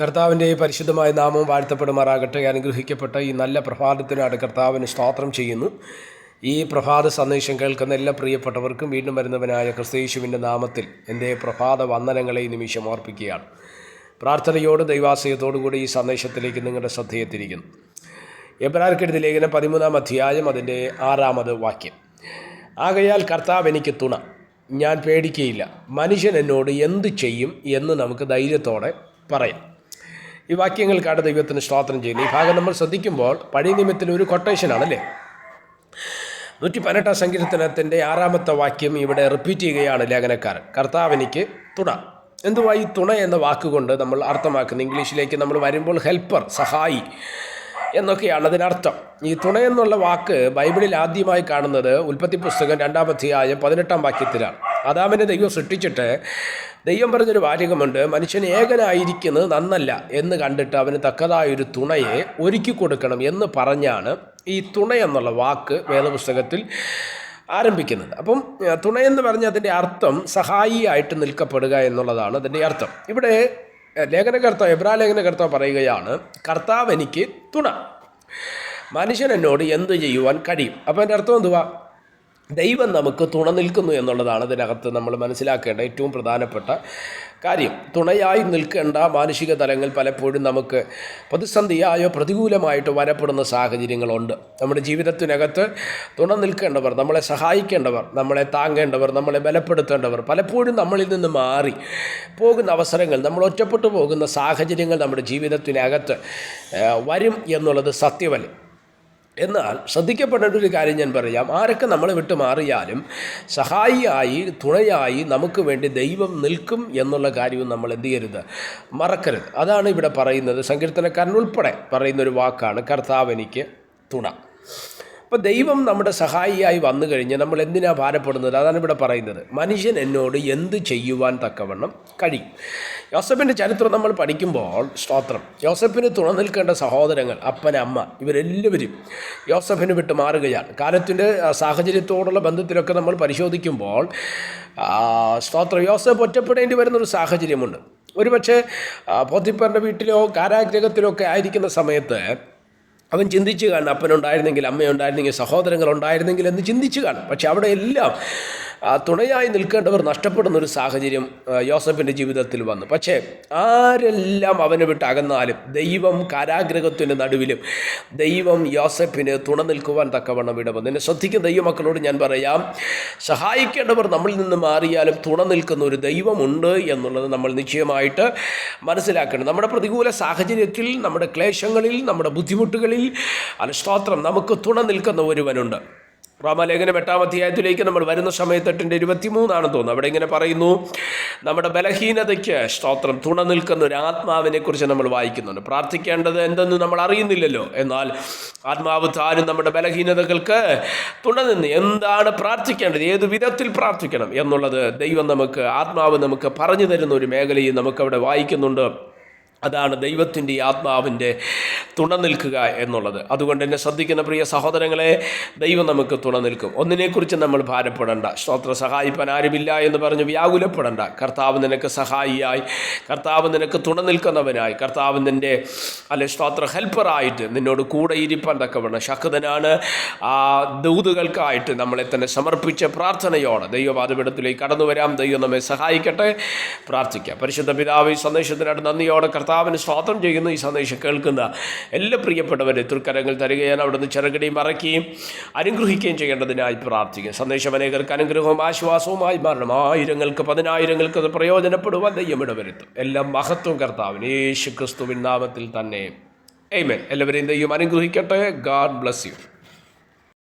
കർത്താവിന്റെ പരിശുദ്ധമായ നാമം വാഴ്ത്തപ്പെടുമാറാകട്ടെ. അനുഗ്രഹിക്കപ്പെട്ട ഈ നല്ല പ്രഭാതത്തിനാണ് കർത്താവിന് സ്തോത്രം ചെയ്യുന്നു. ഈ പ്രഭാത സന്ദേശം കേൾക്കുന്ന എല്ലാ പ്രിയപ്പെട്ടവർക്കും വീണ്ടും വരുന്നവനായ ക്രിസ്തീശുവിന്റെ നാമത്തിൽ എന്റെ പ്രഭാത വന്ദനങ്ങളെ ഈ നിമിഷം ഓർപ്പിക്കുകയാണ്. പ്രാർത്ഥനയോട് ദൈവാശയത്തോടു കൂടി ഈ സന്ദേശത്തിലേക്ക് നിങ്ങളുടെ ശ്രദ്ധയെത്തിരിക്കുന്നു എബ്രാർക്കെടുതി ലേഖനം പതിമൂന്നാം അധ്യായം അതിന്റെ ആറാമത് വാക്യം. ആകയാൽ കർത്താവ് എനിക്ക് തുണ ഞാൻ പേടിക്കുകയില്ല മനുഷ്യൻ എന്നോട് എന്ത് ചെയ്യും എന്ന് നമുക്ക് ധൈര്യത്തോടെ പറയാം. ഈ വാക്യങ്ങൾക്കാണ് ദൈവത്തിന് സ്തോത്രം ചെയ്യുന്നത്. ഈ ഭാഗം നമ്മൾ ശ്രദ്ധിക്കുമ്പോൾ പഴയ നിയമത്തിൽ ഒരു കൊട്ടേഷനാണ് അല്ലേ നൂറ്റി പതിനെട്ടാം സങ്കീർത്തനത്തിന്റെ ആറാമത്തെ വാക്യം ഇവിടെ റിപ്പീറ്റ് ചെയ്യുകയാണ് ലേഖനക്കാരൻ. കർത്താവ് എനിക്ക് തുണ. എന്തുവാ ഈ തുണ എന്ന വാക്കുകൊണ്ട് നമ്മൾ അർത്ഥമാക്കുന്നത്? ഇംഗ്ലീഷിലേക്ക് നമ്മൾ വരുമ്പോൾ ഹെൽപ്പർ സഹായി എന്നൊക്കെയാണ് അതിനർത്ഥം. ഈ തുണ എന്നുള്ള വാക്ക് ബൈബിളിൽ ആദ്യമായി കാണുന്നത് ഉൽപ്പത്തി പുസ്തകം രണ്ടാമധ്യായം പതിനെട്ടാം വാക്യത്തിലാണ്. അതാമിനെ ദൈവം സൃഷ്ടിച്ചിട്ട് ദൈവം പറഞ്ഞൊരു വാചകമുണ്ട് മനുഷ്യൻ ഏകനായിരിക്കുന്നത് നന്നല്ല എന്ന് കണ്ടിട്ട് അവന് തക്കതായൊരു തുണയെ ഒരുക്കി കൊടുക്കണം എന്ന് പറഞ്ഞാണ് ഈ തുണ എന്നുള്ള വാക്ക് വേദപുസ്തകത്തിൽ ആരംഭിക്കുന്നത്. അപ്പം തുണയെന്ന് പറഞ്ഞ അതിന്റെ അർത്ഥം സഹായിയായിട്ട് നിൽക്കപ്പെടുക എന്നുള്ളതാണ് അതിന്റെ അർത്ഥം. ഇവിടെ ലേഖനകർത്താവ് എബ്രാ ലേഖനകർത്താവ് പറയുകയാണ് കർത്താവ് എനിക്ക് തുണ. മനുഷ്യൻ എന്നോട് എന്ത് ചെയ്യുവാൻ കഴിയും? അപ്പോൾ എന്റെ അർത്ഥം എന്തുവാ? ദൈവം നമുക്ക് തുണ നിൽക്കുന്നു എന്നുള്ളതാണ് ഇതിനകത്ത് നമ്മൾ മനസ്സിലാക്കേണ്ട ഏറ്റവും പ്രധാനപ്പെട്ട കാര്യം. തുണയായി നിൽക്കേണ്ട മാനുഷിക തലങ്ങൾ പലപ്പോഴും നമുക്ക് പ്രതിസന്ധിയായോ പ്രതികൂലമായിട്ട് വരപ്പെടുന്ന സാഹചര്യങ്ങളുണ്ട്. നമ്മുടെ ജീവിതത്തിനകത്ത് തുണ നിൽക്കേണ്ടവർ നമ്മളെ സഹായിക്കേണ്ടവർ നമ്മളെ താങ്ങേണ്ടവർ നമ്മളെ ബലപ്പെടുത്തേണ്ടവർ പലപ്പോഴും നമ്മളിൽ നിന്ന് മാറി പോകുന്ന അവസരങ്ങൾ നമ്മൾ ഒറ്റപ്പെട്ടു പോകുന്ന സാഹചര്യങ്ങൾ നമ്മുടെ ജീവിതത്തിനകത്ത് വരും എന്നുള്ളത് സത്യമല്ലേ എന്നാൽ ശ്രദ്ധിക്കപ്പെടേണ്ട ഒരു കാര്യം ഞാൻ പറയാം. ആരൊക്കെ നമ്മളെ വിട്ട് മാറിയാലും സഹായിയായി തുണയായി നമുക്ക് വേണ്ടി ദൈവം നിൽക്കും എന്നുള്ള കാര്യവും നമ്മൾ എന്ത് ചെയ്യരുത്? മറക്കരുത്. അതാണ് ഇവിടെ പറയുന്നത്. സങ്കീർത്തനക്കാരൻ ഉൾപ്പെടെ പറയുന്നൊരു വാക്കാണ് കർത്താവ് എനിക്ക് തുണ. അപ്പോൾ ദൈവം നമ്മുടെ സഹായിയായി വന്നു കഴിഞ്ഞാൽ നമ്മൾ എന്തിനാണ് ഭാരപ്പെടുന്നത്? അതാണ് ഇവിടെ പറയുന്നത്. മനുഷ്യൻ എന്നോട് എന്ത് ചെയ്യുവാൻ തക്കവണ്ണം കഴിയും. യോസഫിന്റെ ചരിത്രം നമ്മൾ പഠിക്കുമ്പോൾ സ്തോത്രം. യോസഫിന് തുണനിൽക്കേണ്ട സഹോദരങ്ങൾ അപ്പൻ അമ്മ ഇവരെല്ലാവരും യോസഫിന് വിട്ട് മാറുകയാണ്. കാലത്തിന്റെ സാഹചര്യത്തോടുള്ള ബന്ധത്തിലൊക്കെ നമ്മൾ പരിശോധിക്കുമ്പോൾ സ്തോത്രം. യോസഫ് ഒറ്റപ്പെടേണ്ടി വരുന്നൊരു സാഹചര്യമുണ്ട്. ഒരുപക്ഷെ പോത്തിപ്പറിന്റെ വീട്ടിലോ കാരാഗ്രഹത്തിലോ ഒക്കെ ആയിരിക്കുന്ന സമയത്ത് അവൻ ചിന്തിച്ചു കാണും അപ്പനുണ്ടായിരുന്നെങ്കിൽ അമ്മയുണ്ടായിരുന്നെങ്കിൽ സഹോദരങ്ങളുണ്ടായിരുന്നെങ്കിൽ എന്ന് ചിന്തിച്ചു കാണും. പക്ഷെ അവിടെ എല്ലാം തുണയായി നിൽക്കേണ്ടവർ നഷ്ടപ്പെടുന്ന ഒരു സാഹചര്യം യോസഫിന്റെ ജീവിതത്തിൽ വന്നു. പക്ഷേ ആരെല്ലാം അവനെ വിട്ട് അകന്നാലും ദൈവം കാരാഗ്രഹത്തിന്റെ നടുവിലും ദൈവം യോസഫിന് തുണ നിൽക്കുവാൻ തക്കവണ്ണം ഇടവന്നു എന്നെ ശ്രദ്ധിക്കുന്ന ദൈവമക്കളോട് ഞാൻ പറയാം സഹായിക്കേണ്ടവർ നമ്മളിൽ നിന്ന് മാറിയാലും തുണ നിൽക്കുന്ന ഒരു ദൈവമുണ്ട് എന്നുള്ളത് നമ്മൾ നിശ്ചയമായിട്ട് മനസ്സിലാക്കണം. നമ്മുടെ പ്രതികൂല സാഹചര്യത്തിൽ നമ്മുടെ ക്ലേശങ്ങളിൽ നമ്മുടെ ബുദ്ധിമുട്ടുകളിൽ അനുസ്തോത്രം നമുക്ക് തുണ നിൽക്കുന്ന ഒരുവനുണ്ട്. റോമാലേഖനം എട്ടാം അധ്യായത്തിലേക്ക് നമ്മൾ വരുന്ന സമയത്ത് എട്ടിന്റെ ഇരുപത്തിമൂന്നാണെന്ന് തോന്നുന്നു. അവിടെ ഇങ്ങനെ പറയുന്നു നമ്മുടെ ബലഹീനതയ്ക്ക് സ്തോത്രം തുണ നിൽക്കുന്ന ഒരു ആത്മാവിനെക്കുറിച്ച് നമ്മൾ വായിക്കുന്നുണ്ട്. പ്രാർത്ഥിക്കേണ്ടത് എന്തെന്ന് നമ്മൾ അറിയുന്നില്ലല്ലോ. എന്നാൽ ആത്മാവ് താനും നമ്മുടെ ബലഹീനതകൾക്ക് തുണ നിന്ന് എന്താണ് പ്രാർത്ഥിക്കേണ്ടത്? ഏത് വിധത്തിൽ പ്രാർത്ഥിക്കണം? എന്നുള്ളത് ദൈവം നമുക്ക് ആത്മാവ് നമുക്ക് പറഞ്ഞു തരുന്ന ഒരു മേഖലയും നമുക്കവിടെ വായിക്കുന്നുണ്ട്. അതാണ് ദൈവത്തിന്റെ ആത്മാവിന്റെ തുണ നിൽക്കുക എന്നുള്ളത്. അതുകൊണ്ട് എന്നെ ശ്രദ്ധിക്കുന്ന പ്രിയ സഹോദരങ്ങളെ ദൈവം നമുക്ക് തുണ നിൽക്കും. ഒന്നിനെക്കുറിച്ച് നമ്മൾ ഭാരപ്പെടേണ്ട. സ്തോത്ര സഹായിപ്പാൻ ആരുമില്ല എന്ന് പറഞ്ഞ് വ്യാകുലപ്പെടേണ്ട. കർത്താവ് നിനക്ക് സഹായിയായി. കർത്താവ് നിനക്ക് തുണ നിൽക്കുന്നവനായി. കർത്താവ് നിന്റെ അല്ലെ സ്തോത്ര ഹെൽപ്പറായിട്ട് നിന്നോട് കൂടെ ഇരിപ്പാൻ തക്കവണ്ണം ശക്തനാണ്. ആ ദൂതുകൾക്കായിട്ട് നമ്മളെ തന്നെ സമർപ്പിച്ച പ്രാർത്ഥനയോടെ ദൈവപാതപീഠത്തിലേക്ക് കടന്നു വരാം. ദൈവം നമ്മെ സഹായിക്കട്ടെ. പ്രാർത്ഥിക്കാം. പരിശുദ്ധ പിതാവ് സന്ദേശത്തിനായിട്ട് നന്ദിയോടെ കർത്താവിന് സ്വാതന്ത്ര്യം ചെയ്യുന്ന ഈ സന്ദേശം കേൾക്കുന്ന എല്ലാ പ്രിയപ്പെട്ടവരെ തൃക്കരങ്ങൾ തരികയാണ് അവിടുന്ന് ചിറകടിയും മറയ്ക്കുകയും അനുഗ്രഹിക്കുകയും ചെയ്യേണ്ടതിനായി പ്രാർത്ഥിക്കും സന്ദേശം അനേകർക്ക് അനുഗ്രഹവും ആശ്വാസവുമായി മാറണം. ആയിരങ്ങൾക്ക് പതിനായിരങ്ങൾക്ക് അത് പ്രയോജനപ്പെടുവാൻ ദൈവം ഇടവരുത്തും. എല്ലാം മഹത്വം കർത്താവിന്. യേശു ക്രിസ്തുവിൻ നാമത്തിൽ തന്നെ. എയ്മേ എല്ലാവരെയും ദൈവം അനുഗ്രഹിക്കട്ടെ. God bless you